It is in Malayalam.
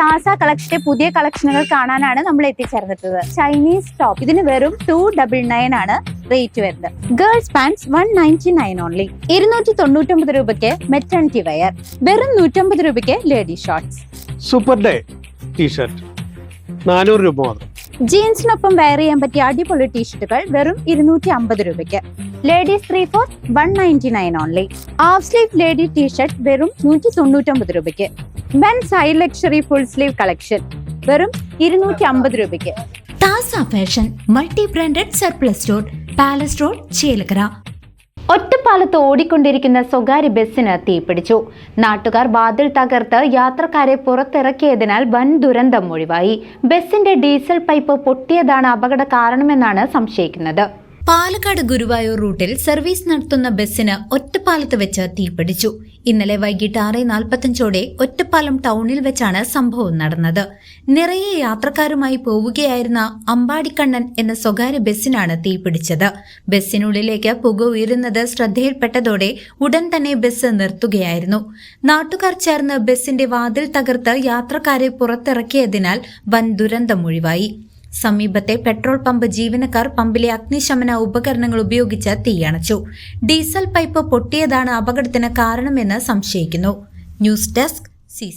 താസ കളക്ഷന്റെ പുതിയ കളക്ഷനുകൾ കാണാനാണ് നമ്മൾ എത്തിച്ചേർന്നിട്ടുള്ളത്. ചൈനീസ് ടോപ്പ് ഇതിന് വെറും ടു ഡബിൾ നയൻ ആണ് റേറ്റ് വരുന്നത്. Girls pants one ninety nine only ഇരുന്നൂറ്റി തൊണ്ണൂറ്റൊമ്പത് രൂപയ്ക്ക് മെറ്റേണിറ്റി വെയർ വെറും നൂറ്റമ്പത് രൂപയ്ക്ക് lady shorts super day tshirt നാനൂറ് രൂപ മാത്രം. ജീൻസിനൊപ്പം വെയർ ചെയ്യാൻ പറ്റിയ അടിപൊളി ടീഷർട്ടുകൾ വെറും ഇരുന്നൂറ്റി അമ്പത് രൂപയ്ക്ക്. Ladies three four one ninety nine only half sleeve lady tshirt വെറും നൂറ്റി തൊണ്ണൂറ്റൊമ്പത് രൂപയ്ക്ക്. Mens high luxury full sleeve collection വെറും ഇരുന്നൂറ്റി അമ്പത് രൂപയ്ക്ക്. താസ fashion multi branded surplus store palace road Chelakkara. ഒറ്റപ്പാലത്ത് ഓടിക്കൊണ്ടിരിക്കുന്ന സ്വകാര്യ ബസ്സിന് തീപിടിച്ചു. നാട്ടുകാർ വാതിൽ തകർത്ത് യാത്രക്കാരെ പുറത്തിറക്കിയതിനാൽ വൻ ദുരന്തം ഒഴിവായി. ബസ്സിന്റെ ഡീസൽ പൈപ്പ് പൊട്ടിയതാണ് അപകട കാരണമെന്നാണ് സംശയിക്കുന്നത്. പാലക്കാട് ഗുരുവായൂർ റൂട്ടിൽ സർവീസ് നടത്തുന്ന ബസ്സിന് ഒറ്റപ്പാലത്ത് വെച്ച് തീപിടിച്ചു. ഇന്നലെ വൈകിട്ട് ആറ് നാൽപ്പത്തഞ്ചോടെ ഒറ്റപ്പാലം ടൗണിൽ വെച്ചാണ് സംഭവം നടന്നത്. നിറയെ യാത്രക്കാരുമായി പോവുകയായിരുന്ന അമ്പാടിക്കണ്ണൻ എന്ന സ്വകാര്യ ബസ്സിനാണ് തീപിടിച്ചത്. ബസ്സിനുള്ളിലേക്ക് പുക ഉയരുന്നത് ശ്രദ്ധയിൽപ്പെട്ടതോടെ ഉടൻ തന്നെ ബസ് നിർത്തുകയായിരുന്നു. നാട്ടുകാർ ചേർന്ന് ബസ്സിന്റെ വാതിൽ തകർത്ത് യാത്രക്കാരെ പുറത്തിറക്കിയതിനാൽ വൻ ദുരന്തം ഒഴിവായി. സമീപത്തെ പെട്രോൾ പമ്പ് ജീവനക്കാർ പമ്പിലെ അഗ്നിശമന ഉപകരണങ്ങൾ ഉപയോഗിച്ച് തീയണച്ചു. ഡീസൽ പൈപ്പ് പൊട്ടിയതാണ് അപകടത്തിന് കാരണമെന്ന് സംശയിക്കുന്നു. News desk C